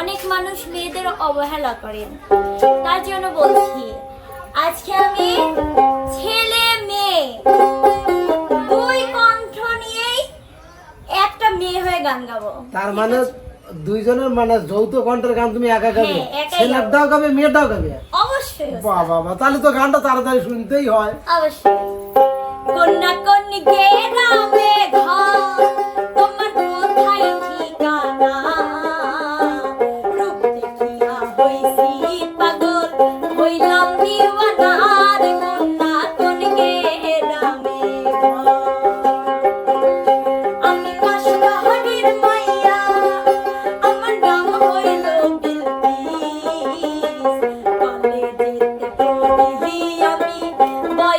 অনেক মানুষ মেয়েদের অবহেলা করেন তার জন্য বলছি আজকে আমি ছেলে মেয়ে দুই কণ্ঠ নিয়েই একটা মেয়ে হয়ে গান গাবো। তার মানে দুইজনের মানে যৌথ কণ্ঠের গান তুমি একা গাবে? হ্যাঁ, একাই ছেলেরটাও গাবে। মেয়েটাও গাবে অবশ্যই বাহ বাবা তাহলে তো গানটা তাড়াতাড়ি শুনতেই হয়। অবশ্যই। কন্যা কন্যা গ্রামে ঘর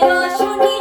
বয়স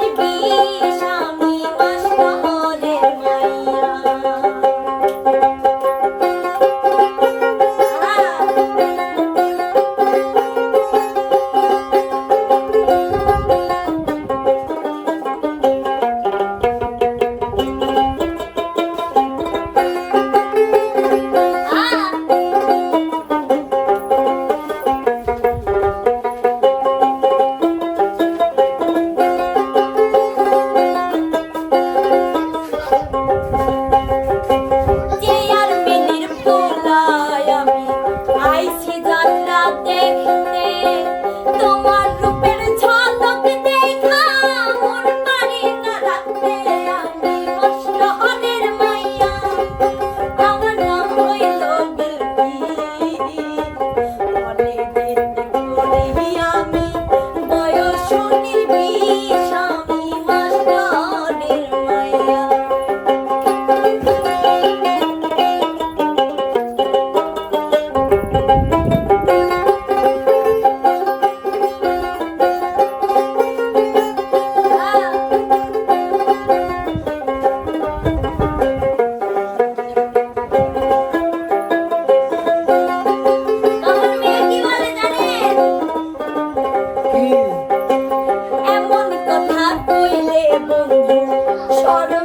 chorando.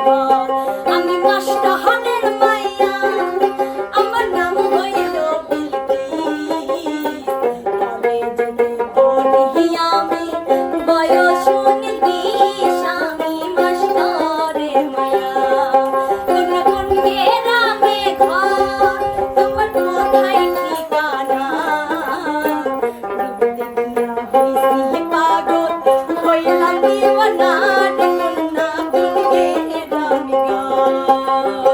একবার আমি নষ্ট Música